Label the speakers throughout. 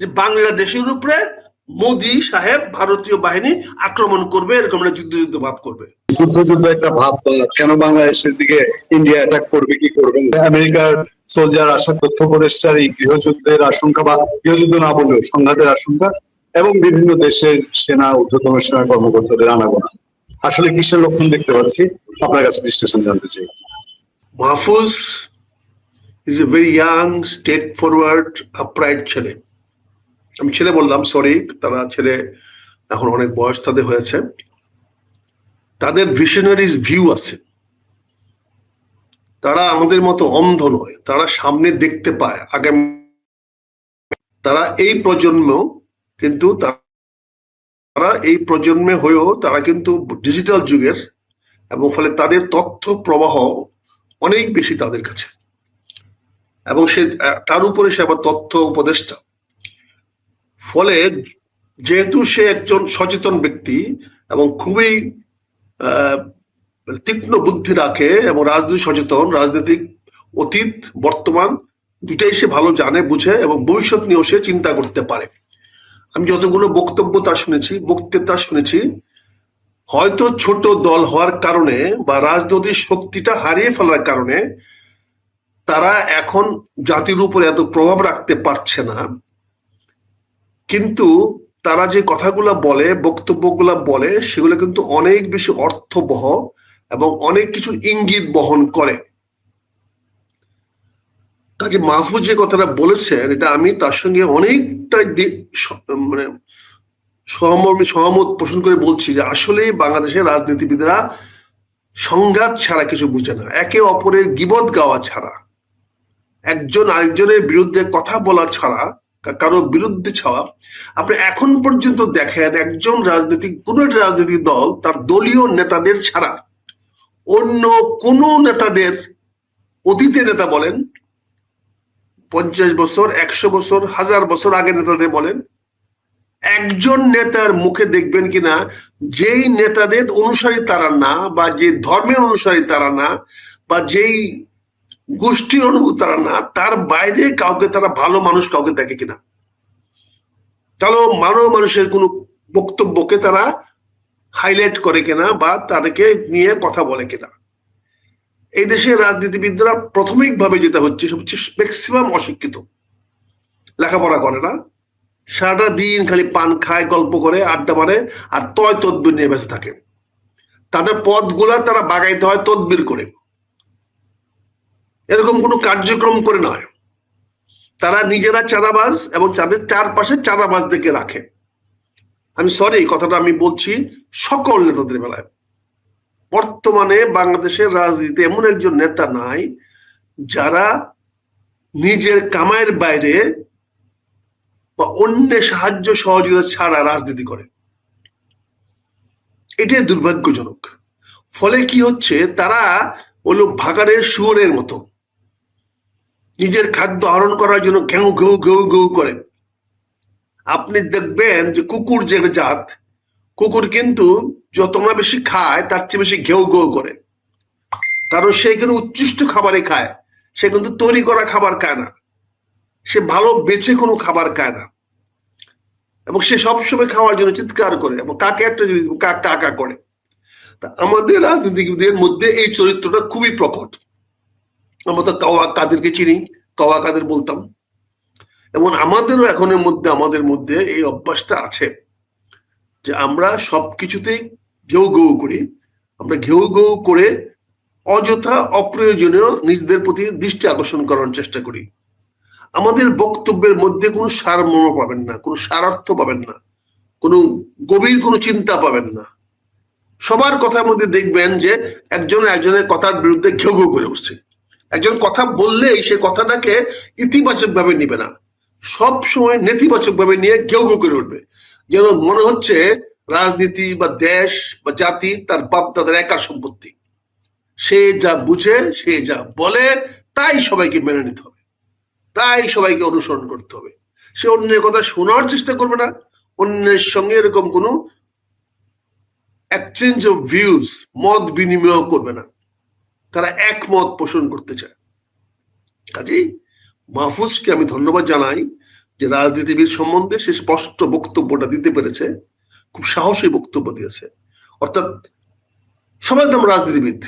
Speaker 1: যে বাংলাদেশের উপরে মোদি সাহেব ভারতীয় বাহিনী আক্রমণ করবে এরকম একটা যুদ্ধ যুদ্ধ ভাব করবে।
Speaker 2: যুদ্ধ যুদ্ধ একটা ভাব কেন বাংলাদেশের দিকে ইন্ডিয়া অ্যাটাক করবে কি করবে? আমেরিকার সোলজার আসা তথ্য উপদেষ্টার এই গৃহযুদ্ধের আশঙ্কা বা গৃহযুদ্ধ না বললেও সংঘাতের আশঙ্কা এবং বিভিন্ন দেশের সেনা ঊর্ধ্বতন সেনা কর্মকর্তাদের আনাগোনা। আসলে কিসের লক্ষণ দেখতে পাচ্ছি? আপনার কাছে বিশ্লেষণ জানতে চাই।
Speaker 1: Mahfuz is a very young straightforward upright ছেলে। আমি ছেলে বললাম সরি তারা ছেলে এখন অনেক বয়স তাদের হয়েছে। তাদের ভিশনারিজ ভিউ আছে। তারা আমাদের মতো অন্ধ নয়। তারা সামনে দেখতে পায়। আগামী তারা এই প্রজন্ম কিন্তু তারা এই প্রজন্মে হয়েও তারা কিন্তু ডিজিটাল যুগের এবং ফলে তাদের তথ্য প্রবাহ অনেক বেশি তাদের কাছে। এবং সে তার উপরে সে আবার তথ্য উপদেষ্টা। ফলে যেহেতু সে একজন সচেতন ব্যক্তি এবং খুবই তীক্ষ্ণ বুদ্ধি রাখে এবং রাজনীতি সচেতন, রাজনৈতিক অতীত, বর্তমান দুটাই সে ভালো জানে, বুঝে এবং ভবিষ্যৎ নিয়েও সে চিন্তা করতে পারে। আমি যতগুলো বক্তব্য তার শুনেছি, বক্তৃতা শুনেছি, হয়তো ছোট দল হওয়ার কারণে বা রাজনৈতিক শক্তিটা হারিয়ে ফেলার কারণে তারা এখন জাতির উপরে এত প্রভাব রাখতে পারছে না। কিন্তু তারা যে কথাগুলো বলে, বক্তব্যগুলো বলে, সেগুলো কিন্তু অনেক বেশি অর্থবহ এবং অনেক কিছু ইঙ্গিত বহন করে। কাজে মাহফুজ যে কথাটা বলেছেন, এটা আমি তার সঙ্গে অনেকটাই মানে সহমর্মী, সহমত পোষণ করে বলছি যে আসলে বাংলাদেশের রাজনীতিবিদরা সংঘাত ছাড়া কিছু বুঝে না। একে অপরের গিবত গাওয়া ছাড়া, একজন আরেকজনের বিরুদ্ধে কথা বলা ছাড়া কারও বিরুদ্ধে ছাওয়া। আপনি এখন পর্যন্ত দেখেন একজন রাজনৈতিক, কোন একটা রাজনৈতিক দল তার দলীয় নেতাদের ছাড়া অন্য কোন নেতাদের অতীতে নেতা বলেন, পঞ্চাশ বছর, একশো বছর, হাজার বছর আগে নেতাদের বলেন, একজন নেতার মুখে দেখবেন কিনা, যেই নেতাদের অনুসারী তারা না বা যে ধর্মের অনুসারী তারা না বা যেই গোষ্ঠীর অনুভূত তারা না, তার বাইরে কাউকে তারা ভালো মানুষ কাউকে দেখে কিনা। তাহলে মানব মানুষের কোনো বক্তব্যকে তারা হাইলাইট করে কিনা বা তাদেরকে নিয়ে কথা বলে কিনা। এই দেশের রাজনীতিবিদরা প্রাথমিকভাবে যেটা হচ্ছে হচ্ছে ম্যাক্সিমাম অশিক্ষিত। লেখাপড়া করে না। সারাটা দিন খালি পান খায়, গল্প করে, আড্ডা মারে, আর তয় তদবির নিয়ে বেঁচে থাকে। তাদের পদগুলা তারা বাগাইতে হয় তদবির করে। এরকম কোনো কার্যক্রম করে নয়। তারা নিজেরা চাঁদাবাজ এবং তাদের চারপাশে চাঁদাবাজদেরকে রাখে। আমি সরি কথাটা আমি বলছি সকল নেতাদের বেলায়। বর্তমানে বাংলাদেশের রাজনীতিতে এমন একজন নেতা নাই যারা নিজের কামাইয়ের বাইরে বা অন্যের সাহায্য সহযোগিতা ছাড়া রাজনীতি করে। এটাই দুর্ভাগ্যজনক। ফলে কি হচ্ছে? তারা হলো ভাগাড়ের শুয়োরের মতো। নিজের খাদ্য আহরণ করার জন্য ঘেউ ঘেউ ঘেউ ঘেউ করে। আপনি দেখবেন যে কুকুর যে জাত, কুকুর কিন্তু যত না বেশি খায়, তার চেয়ে বেশি ঘেউ ঘেউ করে। কারণ সে কিন্তু উচ্ছিষ্ট খাবারই খায়। সে কিন্তু তৈরি করা খাবার খায় না। সে ভালো বেছে কোনো খাবার খায় না। এবং সে সবসময় খাওয়ার জন্য চিৎকার করে এবং কাকে একটা জিনিস, কাক করে। তা আমাদের রাজনীতিবিদের মধ্যে এই চরিত্রটা খুবই প্রকট। আমরা তো কাওয়া কাদেরকে চিনি কাওয়া কাদের বলতাম। এবং আমাদেরও এখনের মধ্যে, আমাদের মধ্যে এই অভ্যাসটা আছে যে আমরা সবকিছুতেই ঘেউ ঘেউ করি। আমরা ঘেউ ঘেউ করে অযথা অপ্রয়োজনীয় নিজেদের প্রতি দৃষ্টি আকর্ষণ করার চেষ্টা করি। আমাদের বক্তব্যের মধ্যে কোনো সারমর্ম পাবেন না, কোনো সারার্থ পাবেন না, কোনো গভীর কোনো চিন্তা পাবেন না। সবার কথার মধ্যে দেখবেন যে একজন একজনের কথার বিরুদ্ধে ঘেউ ঘেউ করে উঠছে। একজন কথা বললেই সে কথাটাকে ইতিবাচক ভাবে নিবে না। সব সময় নেতিবাচক ভাবে নিয়ে ঘেউ ঘেউ করে উঠবে। যেন মনে হচ্ছে রাজনীতি বা দেশ বা জাতি তার বাপ দাদার একার সম্পত্তি। সে যা বুঝে, সে যা বলে, তাই সবাইকে মেনে নিতে হবে। তাই সবাইকে অনুসরণ করতে হবে। সে অন্যের কথা শোনার চেষ্টা করবে না। অন্যের সঙ্গে এরকম কোনো এক্সচেঞ্জ অফ ভিউজ মত বিনিময় করবে না। তারা একমত পোষণ করতে চায়। কাজেই মাহফুজকে আমি ধন্যবাদ জানাই যে রাজনীতিবিদ সম্বন্ধে সে স্পষ্ট বক্তব্যটা দিতে পেরেছে, খুব সাহসী বক্তব্য দিয়েছে। অর্থাৎ সবাই তো রাজনীতিবিদ।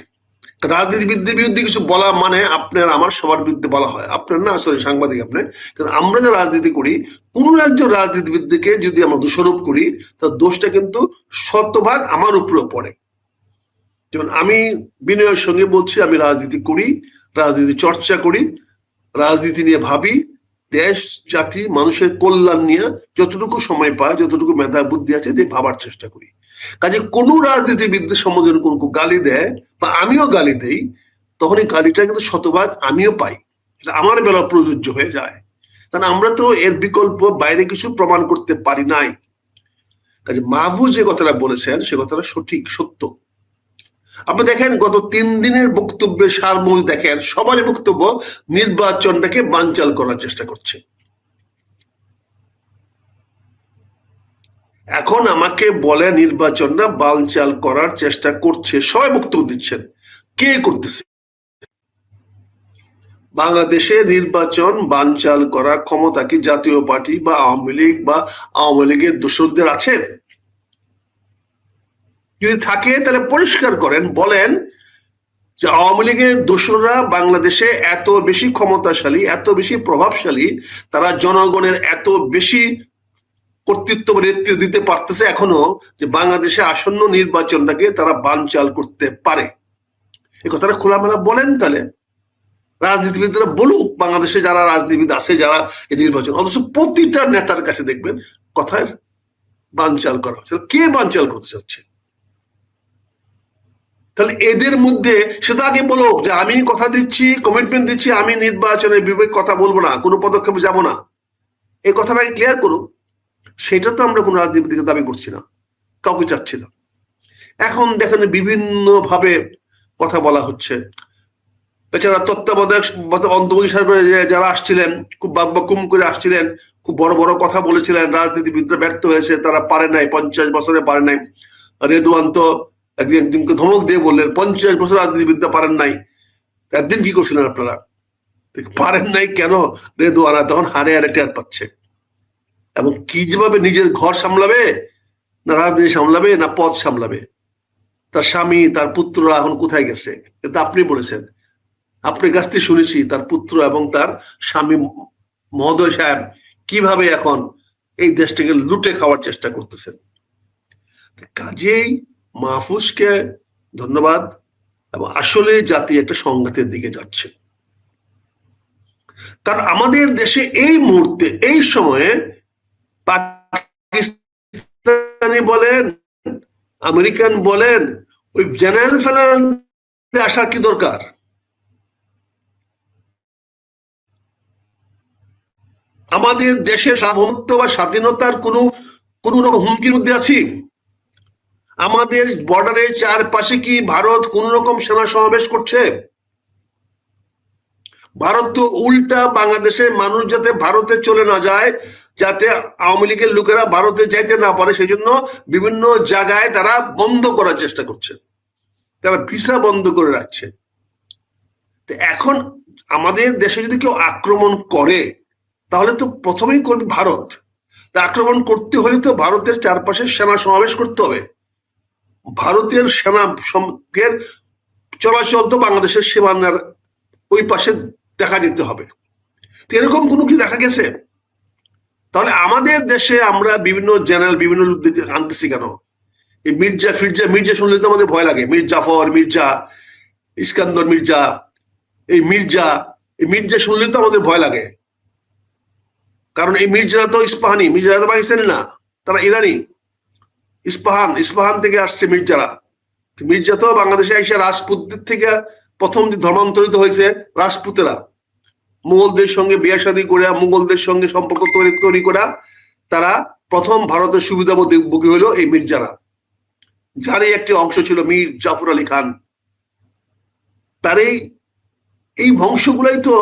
Speaker 1: রাজনীতিবিদদের বিরুদ্ধে কিছু বলা মানে আপনার আমার সবার বিরুদ্ধে বলা হয়। আপনার না, সরি, সাংবাদিক আপনি কিন্তু আমরা যে রাজনীতি করি, কোন একজন রাজনীতিবিদকে যদি আমরা দোষারোপ করি, তার দোষটা কিন্তু শতভাগ আমার উপরেও পড়ে। যেমন আমি বিনয়ের সঙ্গে বলছি, আমি রাজনীতি করি, রাজনীতি চর্চা করি, রাজনীতি নিয়ে ভাবি, দেশ, জাতি, মানুষের কল্যাণ নিয়ে যতটুকু সময় পায়, যতটুকু মেধা, বুদ্ধি আছে দিয়ে ভাবার চেষ্টা করি। কাজে কোনো রাজনীতিবিদদের সম্বন্ধে কোনো গালি দেয়, বা আমিও গালি দেই তখন এই গালিটা কিন্তু শতভাগ আমিও পাই। এটা আমার বেলা প্রযোজ্য হয়ে যায়। কারণ আমরা তো এর বিকল্প বাইরে কিছু প্রমাণ করতে পারি নাই। কাজে মাহফুজ যে কথাটা বলেছেন, সে কথাটা সঠিক, সত্য। আপনি দেখেন, গত তিন দিনের বক্তব্যের সারমূল দেখেন, সবারই বক্তব্য নির্বাচনটাকে বানচাল করার চেষ্টা করছে। এখন আমাকে বলে নির্বাচনটা বানচাল করার চেষ্টা করছে, সবাই বক্তব্য দিচ্ছেন। কে করতেছে? বাংলাদেশে নির্বাচন বানচাল করা ক্ষমতা কি জাতীয় পার্টি বা আওয়ামী লীগ বা আওয়ামী লীগের দোষরদের আছেন যদি থাকে, তাহলে পরিষ্কার করেন, বলেন যে আওয়ামী লীগের দোসররা বাংলাদেশে এত বেশি ক্ষমতাশালী, এত বেশি প্রভাবশালী, তারা জনগণের এত বেশি কর্তৃত্ব নেতৃত্ব দিতে পারতেছে এখনও যে বাংলাদেশে আসন্ন নির্বাচনটাকে তারা বানচাল করতে পারে। এই কথাটা খোলামেলা বলেন তাহলে। রাজনীতিবিদরা বলুক, বাংলাদেশে যারা রাজনীতিবিদ আছে, যারা এই নির্বাচন, অথচ প্রতিটা নেতার কাছে দেখবেন কথায় বানচাল করা হচ্ছে। কে বানচাল করতে চাচ্ছে? তাহলে এদের মধ্যে সেটা আগে বলো যে আমি কথা দিচ্ছি কমিটমেন্ট দিচ্ছি, আমি নির্বাচনের বিবেক কথা বলব না, কোনো পদক্ষেপে যাব না। এই কথাটা আগে ক্লিয়ার করুক। সেটা তো আমরা কোনো রাজনীতিকে দাবি করছি না। কাউকে চাচ্ছি না। এখন দেখেন বিভিন্ন ভাবে কথা বলা হচ্ছে। বেচারা তত্ত্বাবধায়ক অন্তর্বর্তী সরকারে যারা আসছিলেন, খুব বাকবাকুম করে আসছিলেন, খুব বড় বড় কথা বলেছিলেন, রাজনীতিবিদরা ব্যর্থ হয়েছে, তারা পারে নাই, পঞ্চাশ বছরে পারে নাই। রেদুয়ান তো একদিন একদিনকে ধমক দিয়ে বললেন, পঞ্চাশ বছর রাজনীতিবিদ্যা পারেন নাই। একদিন কি করছিলেন আপনারা? পারেন নাই কেন? রেদুয়ানা তখন হারে হারে টের পাচ্ছে। এবং কি যেভাবে নিজের ঘর সামলাবে, না রাজনীতি সামলাবে, না পদ সামলাবে। তার স্বামী, তার পুত্ররা এখন কোথায় গেছে? কিন্তু আপনি বলেছেন। আপনার কাছ থেকে শুনেছি, তার পুত্র এবং তার স্বামী মহোদয় সাহেব কীভাবে এখন এই দেশটাকে লুটে খাওয়ার চেষ্টা করতেছেন। কাজেই মাহফুজকে ধন্যবাদ এবং আসলে জাতি একটা সংঘাতের দিকে যাচ্ছে। কারণ আমাদের দেশে এই মুহূর্তে, এই সময়ে পাকিস্তানি বলেন, আমেরিকান বলেন, ওই জেনারেল ফেলান আসার কি দরকার? আমাদের দেশের সার্বভৌমত্ব বা স্বাধীনতার কোনো, কোন রকম হুমকির মধ্যে আছি? আমাদের বর্ডারের চারপাশে কি ভারত কোন রকম সেনা সমাবেশ করছে? ভারত তো উল্টা বাংলাদেশের মানুষ যাতে ভারতে চলে না যায়, যাতে আওয়ামী লীগের লোকেরা ভারতে যাইতে না পারে সেই জন্য বিভিন্ন জায়গায় তারা বন্ধ করার চেষ্টা করছে। তারা ভিসা বন্ধ করে রাখছে। এখন আমাদের দেশে যদি কেউ আক্রমণ করে, তাহলে তো প্রথমেই করবে ভারত। তা আক্রমণ করতে হলে তো ভারতের চারপাশে সেনা সমাবেশ করতে হবে। ভারতীয় সেনা চলাচল তো বাংলাদেশের সীমানার ওই পাশে দেখা যেতে হবে। এরকম কোনো কি দেখা গেছে? তাহলে আমাদের দেশে আমরা বিভিন্ন জেনারেল বিভিন্ন লোকদেরকে আনতেছি কেন? এই মির্জা, ফিরজা, মির্জা শুনলে তো আমাদের ভয় লাগে। মীর জাফর, মির্জা ইস্কান্দর মির্জা, এই মির্জা এই মির্জা শুনলে তো আমাদের ভয় লাগে। কারণ এই মির্জারা তো ইস্পাহানি, মির্জারা তো পাকিস্তানি না, তারা ইরানি। ইস্পাহান ইস্পাহান থেকে আসছে মির্জারা। মির্জা তো বাংলাদেশে এসে রাজপুতদের থেকে প্রথম ধর্মান্তরিত হয়েছে রাজপুতেরা। মুঘলদের সঙ্গে বিয়ে শাদী করে, মুঘলদের সঙ্গে সম্পর্ক তৈরি তৈরি করা তারা প্রথম ভারতের সুবিধা ভোগী হলো এই মির্জারা। যারই একটি অংশ ছিল মীর জাফর আলী খান। তার এই এই বংশগুলাই তো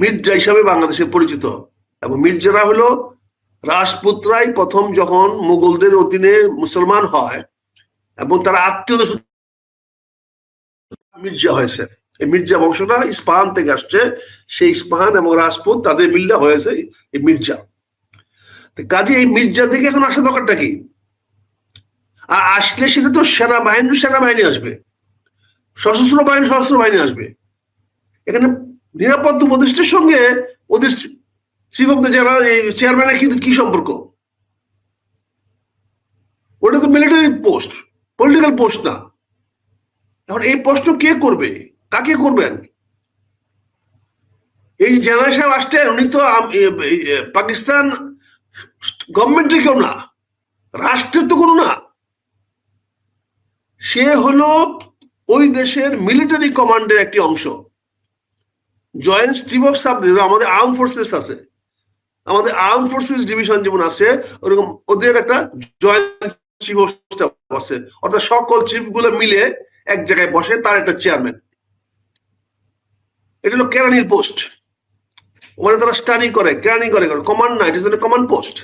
Speaker 1: মির্জা হিসাবে বাংলাদেশে পরিচিত। এবং মির্জারা হলো রাজপুতরাই প্রথম যখন মুঘলদের অধীনে মুসলমান হয় এবং তারা আত্মীয় মির্জা হয়েছে। এই মির্জা বংশটা ইস্পাহান থেকে আসছে। সেই ইস্পাহান এবং রাজপুত তাদের মিল্লা হয়েছে এই মির্জা। কাজে এই মির্জা থেকে এখন আসা দরকারটা কি? আর আসলে সেটা তো সেনাবাহিনী সেনাবাহিনী আসবে। সশস্ত্র বাহিনী সশস্ত্র বাহিনী আসবে। এখানে নিরাপত্তা উপদেষ্টার সঙ্গে ওদের চিফ অফ চেয়ারম্যানের কিন্তু কি সম্পর্ক? ওটা তো মিলিটারি পোস্ট পলিটিক্যাল পোস্ট না। এখন এই পোস্ট কে করবে? কাকে করবেন? এই জেনারেল সাহেব আসছেন, উনি তো পাকিস্তান গভর্নমেন্টের কেউ না, রাষ্ট্রের তো কোনো না। সে হলো ওই দেশের মিলিটারি কমান্ডের একটি অংশ। জয়েন্ট চিফ অফ সাব আমাদের আর্ম ফোর্সেস আছে। আমাদের আর্ম ফোর্সেস ডিভিশন যেমন আছে, ওরকম ওদের একটা জয়েন্ট চিফ স্টাফ আছে। অর্থাৎ সকল চিফগুলো মিলে এক জায়গায় বসে, তার একটা চেয়ারম্যান এটা হলো কেরানির পোস্ট ওখানে তারা স্টাডি করে, কেরানি করে কমান্ড না ইট কমান্ড পোস্ট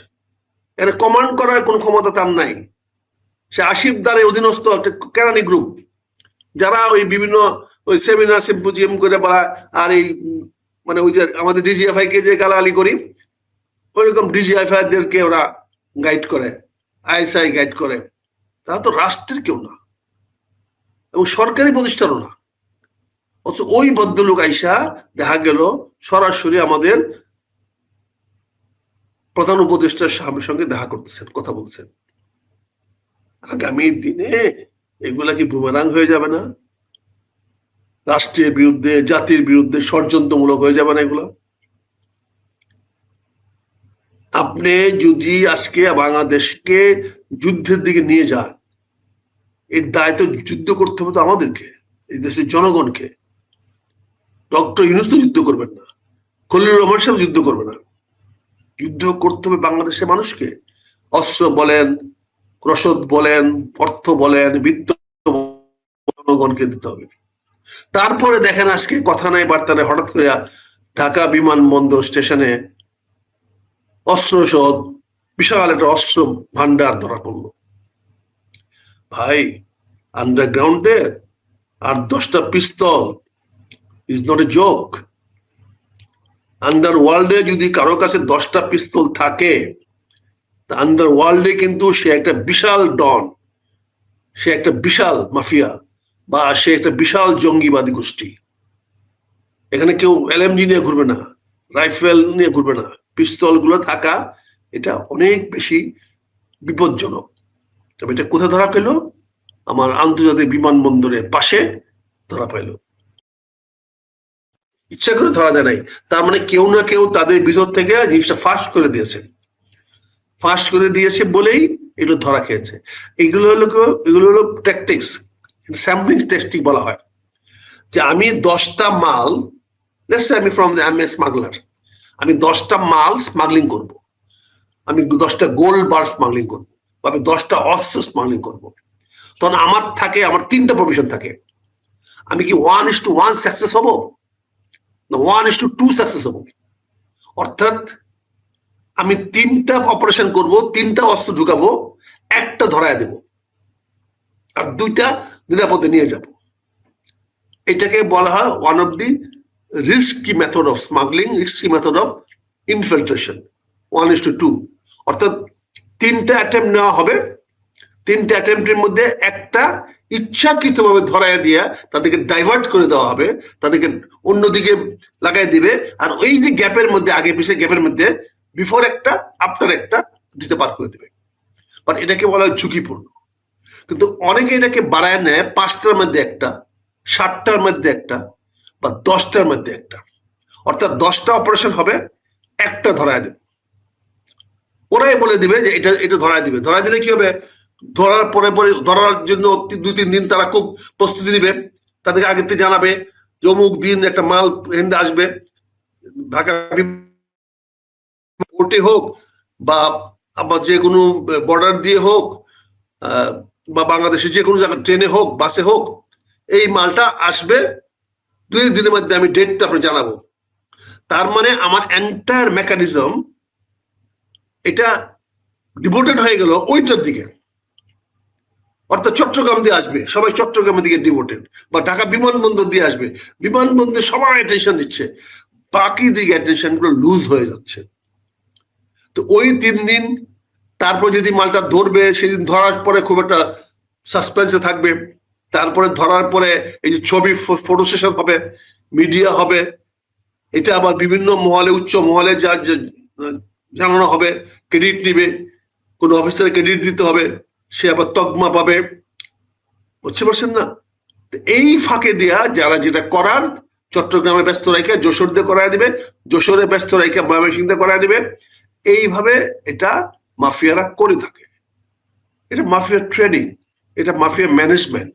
Speaker 1: এটা কমান্ড করার কোনো ক্ষমতা তার নাই। সে আসিফ দারের অধীনস্থ একটা কেরানি গ্রুপ যারা ওই বিভিন্ন ওই সেমিনার সিম্পোজিয়াম করে বা আর এই মানে ওই যে আমাদের ডিজিএফআই কে যে গালাগালি করি ওইরকম ডিজিএফআই দেরকে ওরা গাইড করে, আইএসআই গাইড করে। তারা তো রাষ্ট্রের কেউ না এবং সরকারি প্রতিষ্ঠানও না। অথচ ওই ভদ্রলোক আইসা দেখা গেল সরাসরি আমাদের প্রধান উপদেষ্টার সাহেবের সঙ্গে দেখা করতেছেন, কথা বলছেন। আগামী দিনে এগুলা কি বুমেরাং হয়ে যাবে না? রাষ্ট্রের বিরুদ্ধে, জাতির বিরুদ্ধে ষড়যন্ত্রমূলক হয়ে যাবে না এগুলো? আপনি যদি আজকে বাংলাদেশকে যুদ্ধের দিকে নিয়ে যান, এর দায় তো যুদ্ধ করতে হবে তো আমাদেরকে, এই দেশের জনগণকে। ডক্টর ইউনুস তো যুদ্ধ করবেন না খলিল রহমান সাহেব যুদ্ধ করবে না। যুদ্ধ করতে হবে বাংলাদেশের মানুষকে। অস্ত্র বলেন, রসদ বলেন, অর্থ বলেন, বিত্ত জনগণকে দিতে হবে। তারপরে দেখেন আজকে কথা নাই, বার্তা নাই, হঠাৎ করে ঢাকা বিমানবন্দর স্টেশনে অস্ত্র সহ বিশাল একটা অস্ত্র ভান্ডার ধরা পড়ল। ভাই আন্ডারগ্রাউন্ডে আর দশটা পিস্তল ইজ নট এ জোক আন্ডার ওয়ার্ল্ডে যদি কারও কাছে দশটা পিস্তল থাকে আন্ডার ওয়ার্ল্ডে কিন্তু সে একটা বিশাল ডন, সে একটা বিশাল মাফিয়া বা সে একটা বিশাল জঙ্গিবাদী গোষ্ঠী। এখানে কেউ এলএমজি নিয়ে ঘুরবে না, রাইফেল নিয়ে ঘুরবে না। পিস্তলগুলো থাকা, এটা অনেক বেশি বিপজ্জনক। তবে এটা কোথায় ধরা পেল? আমার আন্তর্জাতিক বিমানবন্দরের পাশে ধরা পাইল ইচ্ছা করে ধরা দেয় নাই। তার মানে কেউ না কেউ তাদের ভিতর থেকে জিনিসটা ফাঁস করে দিয়েছে। ফাঁস করে দিয়েছে বলেই এগুলো ধরা খেয়েছে। এগুলো হলো এগুলো হলো ট্যাকটিক্স স্যাম্পলিং টেস্টিং বলা হয়। যে আমি দশটা মাল আমি ফ্রম আমি স্মাগলার আমি দশটা মাল স্মাগলিং করব। আমি দশটা গোল্ড বার স্মাগলিং করব বা আমি দশটা অস্ত্র স্মাগলিং করব। তখন আমার থাকে, আমার তিনটা প্রভিশন থাকে। আমি কি one is to one success হব? না one is to two success হব? অর্থাৎ আমি তিনটা অপারেশন করব, তিনটা অস্ত্র ঢুকাবো, একটা ধরায় দেব। আর দুইটা নিরাপদে নিয়ে যাব। এটাকে বলা হয় one of the risky method of smuggling risky method of infiltration one is to two অর্থাৎ তিনটা অ্যাটেম্প নেওয়া হবে। তিনটা অ্যাটেম্পটের মধ্যে একটা ইচ্ছাকৃতভাবে ধরায় দিয়া তাদেরকে ডাইভার্ট করে দেওয়া হবে, তাদেরকে অন্যদিকে লাগাই দিবে, আর ওই যে গ্যাপের মধ্যে, আগে পিছিয়ে গ্যাপের মধ্যে বিফোর একটা আফটার একটা দিতে পার করে দেবে। বাট এটাকে বলা হয় ঝুঁকিপূর্ণ। কিন্তু অনেকে এটাকে বাড়ায় নেয়, পাঁচটার মধ্যে একটা ষাটটার মধ্যে একটা বা দশটার মধ্যে একটা। অর্থাৎ দশটা অপারেশন হবে, একটা ধরায় দেবে। ওরাই বলে দিবে যে এটা এটা ধরায় দিবে। ধরায় দিলে কি হবে? ধরার পরে পরে, ধরার জন্য দুই, তিন দিন তারা খুব প্রস্তুতি নিবে। তাদেরকে আগে থেকে জানাবে অমুক দিন একটা মাল হিন্দে আসবে। ঢাকা হোক বা আমার যে কোনো বর্ডার দিয়ে হোক বা বাংলাদেশের যে কোনো জায়গায় ট্রেনে হোক বাসে হোক, এই মালটা আসবে দুই দিনের মধ্যে আমি ডেটটা আপনার জানাব। তার মানে আমার এন্টায়ার মেকানিজম এটা ডিভোটেড হয়ে গেল ওইটার দিকে। অর্থাৎ চট্টগ্রাম দিয়ে আসবে, সবাই চট্টগ্রামের দিকে ডিভোটেড বা ঢাকা বিমানবন্দর দিয়ে আসবে, বিমানবন্দরে সবাই অ্যাটেনশন দিচ্ছে বাকি দিকে অ্যাটেনশনগুলো লুজ হয়ে যাচ্ছে। তো ওই তিন দিন, তারপর যদি মালটা ধরবে, সেদিন ধরার পরে খুব একটা সাসপেন্সে থাকবে। তারপরে ধরার পরে এই যে ছবি ফটো সেশন হবে মিডিয়া হবে এটা আবার বিভিন্ন মহলে, উচ্চ মহলে যা জানানো হবে ক্রেডিট নিবে, কোন অফিসার ক্রেডিট দিতে হবে, সে আবার তকমা পাবে, বুঝতে পারছেন না? এই ফাঁকে দেয়া যারা যেটা করার, চট্টগ্রামে ব্যস্ত রেখে যশোর দিয়ে করায় দিবে, যশোরে ব্যস্ত রেখে ময়মনসিংহ দিয়ে করায় দিবে, এইভাবে এটা মাফিয়ারা করে থাকে। এটা মাফিয়া ট্রেনিং, এটা মাফিয়া ম্যানেজমেন্ট